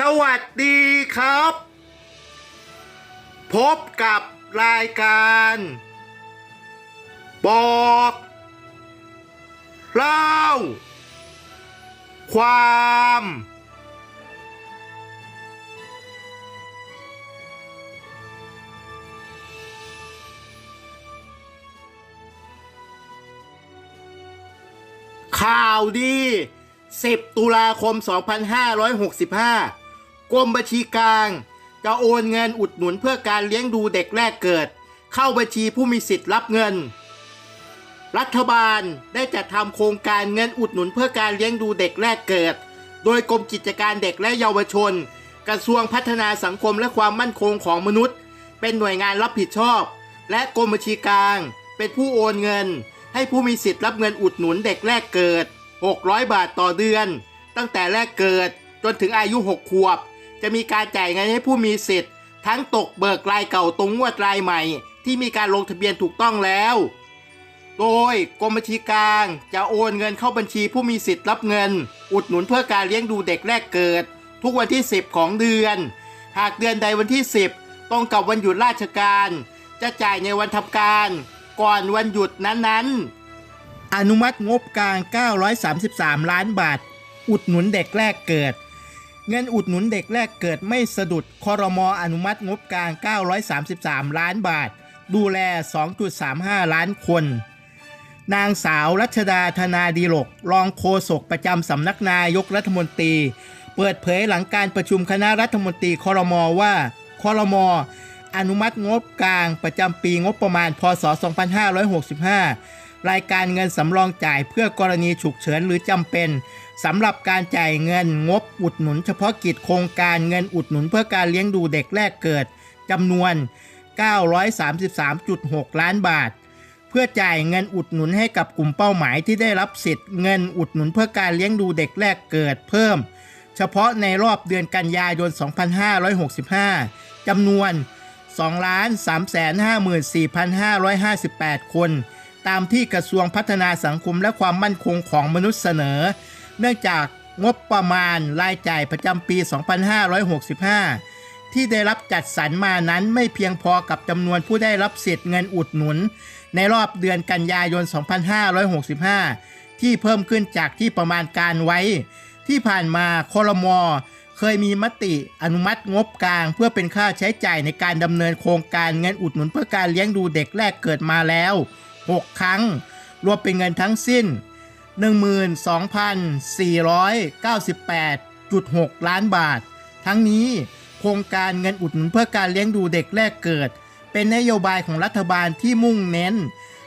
สวัสดีครับ พบกับรายการ บอกเล่าความ ข่าวดี 10 ตุลาคม 2565 กรมบัญชีกลาง จะโอนเงินอุดหนุนเพื่อการเลี้ยงดูเด็กแรกเกิด เข้าบัญชีผู้มีสิทธิ์รับเงิน รัฐบาลได้จัดทำโครงการเงินอุดหนุนเพื่อการเลี้ยงดูเด็กแรกเกิด โดยกรมกิจการเด็กและเยาวชน กระทรวงพัฒนาสังคมและความมั่นคงของมนุษย์ เป็นหน่วยงานรับผิดชอบ และกรมบัญชีกลาง เป็นผู้โอนเงิน ให้ผู้มีสิทธิ์รับเงินอุดหนุนเด็กแรกเกิด 600 บาทต่อเดือน ตั้งแต่แรกเกิดจนถึงอายุ 6 ขวบ จะมีการจ่ายเงินให้ผู้มีสิทธิ์ ทั้งตกเบิกรายเก่าตรงงวดรายใหม่ ที่มีการลงทะเบียนถูกต้องแล้ว โดยกรมบัญชีกลางจะโอนเงินเข้าบัญชีผู้มีสิทธิ์รับเงิน อุดหนุนเพื่อการเลี้ยงดูเด็กแรกเกิด ทุกวันที่ 10 ของเดือน หากเดือนใดวันที่ 10 ตรงกับวันหยุดราชการ จะจ่ายในวันทำการ ก่อนวันหยุดนั้นๆ อนุมัติงบกลาง 933 ล้านบาทอุดหนุนเด็กแรกเกิด เงินอุดหนุนเด็กแรกเกิดไม่สะดุดคอรมออนุมัติงบกลาง 933 ล้านบาท ดูแล 2.35 ล้านคน นางสาวรัชดาธนาดีลก รองโฆษกประจำสำนักนายกรัฐมนตรี เปิดเผยหลังการประชุมคณะรัฐมนตรีคอรมอว่าคอรมออนุมัติงบกลางประจำปีงบประมาณ พศ 2565 รายการเงินสำรองจ่ายเพื่อกรณีฉุกเฉินหรือจำเป็นสำหรับการจ่ายเงินงบอุดหนุน เฉพาะกิจโครงการเงินอุดหนุนเพื่อการเลี้ยงดูเด็กแรกเกิดจำนวน 933.6 ล้านบาท เพื่อจ่ายเงินอุดหนุนให้กับกลุ่มเป้าหมายที่ได้รับสิทธิ์เงินอุดหนุนเพื่อการเลี้ยงดูเด็กแรกเกิดเพิ่ม เฉพาะในรอบเดือนกันยายน 2565จำนวน 2,354,558 คน ตามที่กระทรวงพัฒนาสังคมและความมั่นคงของมนุษย์เสนอ เนื่องจากงบประมาณรายจ่ายประจำปี 2565 ที่ได้รับจัดสรรมานั้นไม่เพียงพอกับจำนวนผู้ได้รับสิทธิ์เงินอุดหนุน ในรอบเดือนกันยายน 2565 ที่เพิ่มขึ้นจากที่ประมาณการไว้ ที่ผ่านมาคอรมอเคยมีมติอนุมัติงบกลาง เพื่อเป็นค่าใช้จ่ายในการดำเนินโครงการเงินอุดหนุนเพื่อการเลี้ยงดูเด็กแรกเกิดมาแล้ว 6 ครั้ง รวมเป็นเงินทั้งสิ้น 12,498.6 ล้านบาท ทั้งนี้โครงการเงินอุดหนุนเพื่อการเลี้ยงดูเด็กแรกเกิด เป็นนโยบายของรัฐบาลที่มุ่งเน้น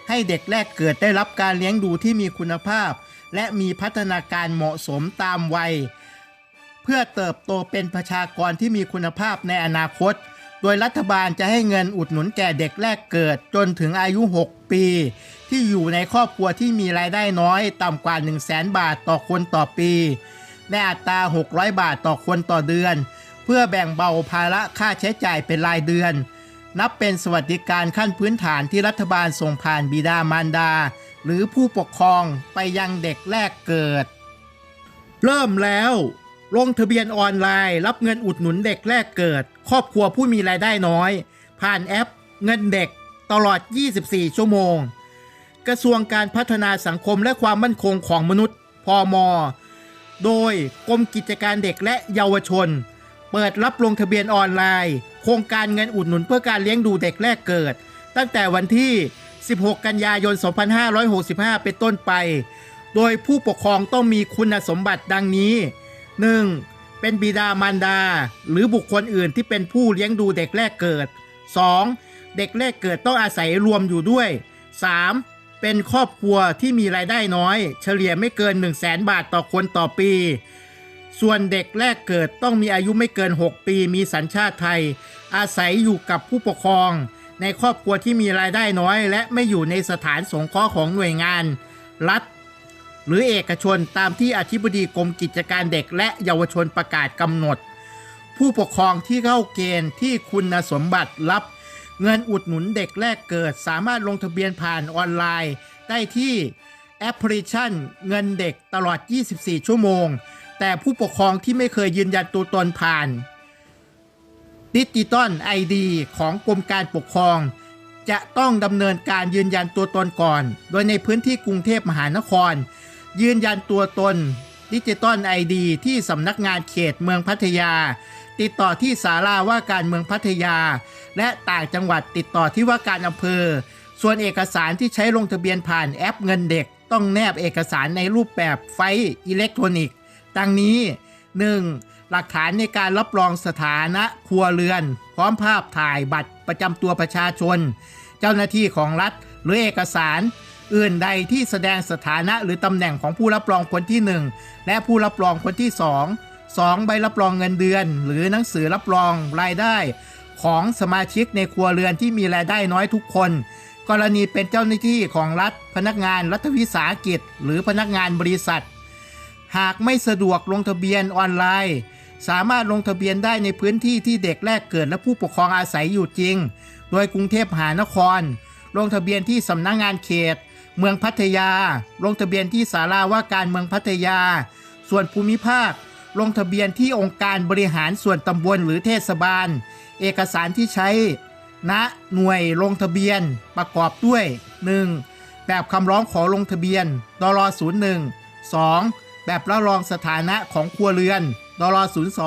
ให้เด็กแรกเกิดได้รับการเลี้ยงดูที่มีคุณภาพ และมีพัฒนาการเหมาะสมตามวัย เพื่อเติบโตเป็นประชากรที่มีคุณภาพในอนาคต โดยรัฐบาลจะให้เงินอุดหนุนแก่เด็กแรกเกิดจนถึงอายุ 6 ปี ที่อยู่ในครอบครัวที่มีรายได้น้อย ต่ำกว่า 1 0 0 0 0แบาทต่อคนต่อปีในอัตรา600 บาทต่อคนต่อเดือน เพื่อแบ่งเบาภาระค่าใช้จ่ายเป็นรายเดือน นับเป็นสวัสดิการขั้นพื้นฐานที่รัฐบาลส่งผ่านบิดามารดา หรือผู้ปกครองไปยังเด็กแรกเกิด เริ่มแล้ว ลงทะเบียนออนไลน์ รับเงินอุดหนุนเด็กแรกเกิด ครอบครัวผู้มีรายได้น้อย ผ่านแอป เงินเด็กตลอด 24 ชั่วโมง กระทรวงการพัฒนาสังคมและความมั่นคงของมนุษย์พมโดยกรมกิจการเด็กและเยาวชน เปิดรับลงทะเบียนออนไลน์ โครงการเงินอุดหนุนเพื่อการเลี้ยงดูเด็กแรกเกิด ตั้งแต่วันที่ 16 กันยายน 2565 เป็นต้นไป โดยผู้ปกครองต้องมีคุณสมบัติดังนี้ 1. เป็นบิดามารดา หรือบุคคลอื่นที่เป็นผู้เลี้ยงดูเด็กแรกเกิด 2. เด็กแรกเกิดต้องอาศัยรวมอยู่ด้วย 3. เป็นครอบครัวที่มีรายได้น้อย เฉลี่ยไม่เกิน 1 0 0 0 0แบาทต่อคนต่อปี ส่วนเด็กแรกเกิดต้องมีอายุไม่เกิน 6 ปีมีสัญชาติไทย อาศัยอยู่กับผู้ปกครอง ในครอบครัวที่มีรายได้น้อย และไม่อยู่ในสถานสงเคราะห์ของหน่วยงาน รัฐ หรือเอกชนตามที่อธิบดีกรมกิจการเด็กและเยาวชนประกาศกำหนด ผู้ปกครองที่เข้าเกณฑ์ที่คุณสมบัติรับ เงินอุดหนุนเด็กแรกเกิด สามารถลงทะเบียนผ่านออนไลน์ได้ที่แอปพลิเคชันเงินเด็กตลอด 24 ชั่วโมง แต่ผู้ปกครองที่ไม่เคยยืนยันตัวตนผ่านดิจิตอลไอดีของกรมการปกครอง จะต้องดำเนินการยืนยันตัวตนก่อน โดยในพื้นที่กรุงเทพมหานคร ยืนยันตัวตน ดิจิตอลไอดีที่สำนักงานเขตเมืองพัทยา ติดต่อที่ศาลาว่าการเมืองพัทยา และต่างจังหวัดติดต่อที่ว่าการอำเภอ ส่วนเอกสารที่ใช้ลงทะเบียนผ่านแอปเงินเด็ก ต้องแนบเอกสารในรูปแบบไฟล์อิเล็กทรอนิกส์ดังนี้ 1. หลักฐานในการรับรองสถานะครัวเรือน พร้อมภาพถ่ายบัตรประจำตัวประชาชน เจ้าหน้าที่ของรัฐหรือเอกสาร อื่นใดที่แสดงสถานะหรือตำแหน่งของผู้รับรองคนที่ 1 และผู้รับรองคนที่ 2 2. ใบรับรองเงินเดือน หรือหนังสือรับรองรายได้ ของสมาชิกในครัวเรือนที่มีรายได้น้อยทุกคน กรณีเป็นเจ้าหน้าที่ของรัฐ พนักงานรัฐวิสาหกิจ หรือพนักงานบริษัท หากไม่สะดวกลงทะเบียนออนไลน์ สามารถลงทะเบียนได้ในพื้นที่ที่เด็กแรกเกิดและผู้ปกครองอาศัยอยู่จริง โดยกรุงเทพมหานคร ลงทะเบียนที่สำนักงานเขต เมืองพัทยา ลงทะเบียนที่ศาลาว่าการเมืองพัทยา ส่วนภูมิภาค ลงทะเบียนที่องค์การบริหารส่วนตำบลหรือเทศบาล เอกสารที่ใช้ณหน่วยลงทะเบียนประกอบด้วย 1. แบบคำร้องขอลงทะเบียนดล01 2. แบบรับรองสถานะของครัวเรือนดล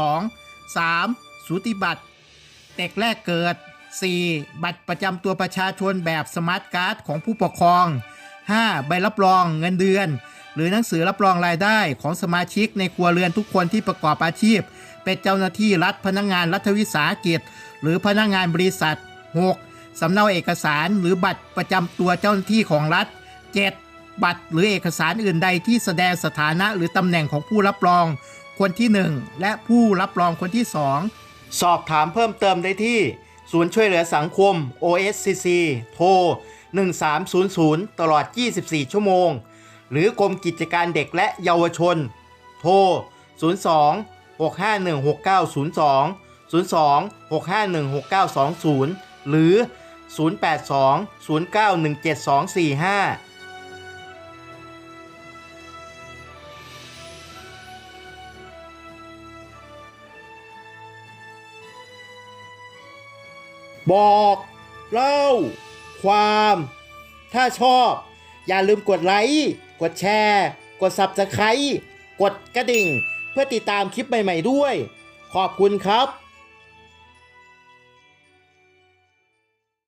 02 3. สูติบัตรเด็กแรกเกิด 4. บัตรประจำตัวประชาชนแบบสมาร์ทการ์ดของผู้ปกครอง 5. ใบรับรองเงินเดือน หรือหนังสือรับรองรายได้ของสมาชิกในครัวเรือนทุกคนที่ประกอบอาชีพ เป็นเจ้าหน้าที่รัฐพนักงานรัฐวิสาหกิจ หรือพนักงานบริษัท 6. สำเนาเอกสารหรือบัตรประจำตัวเจ้าหน้าที่ของรัฐ 7. บัตรหรือเอกสารอื่นใดที่แสดงสถานะหรือตำแหน่งของผู้รับรอง คนที่ 1 และผู้รับรองคนที่ 2 สอบถามเพิ่มเติมได้ที่ ศูนย์ช่วยเหลือสังคม OSCC โทร 1300 ตลอด 24 ชั่วโมง หรือกรมกิจการเด็กและเยาวชน โทร 02 6516902 02 6516920 หรือ 082 0917 245บอกเล่า ความ ถ้าชอบ อย่าลืมกดไลค์กดแชร์ กด Subscribe กดกระดิ่ง เพื่อติดตามคลิปใหม่ ๆ ด้วย ขอบคุณครับ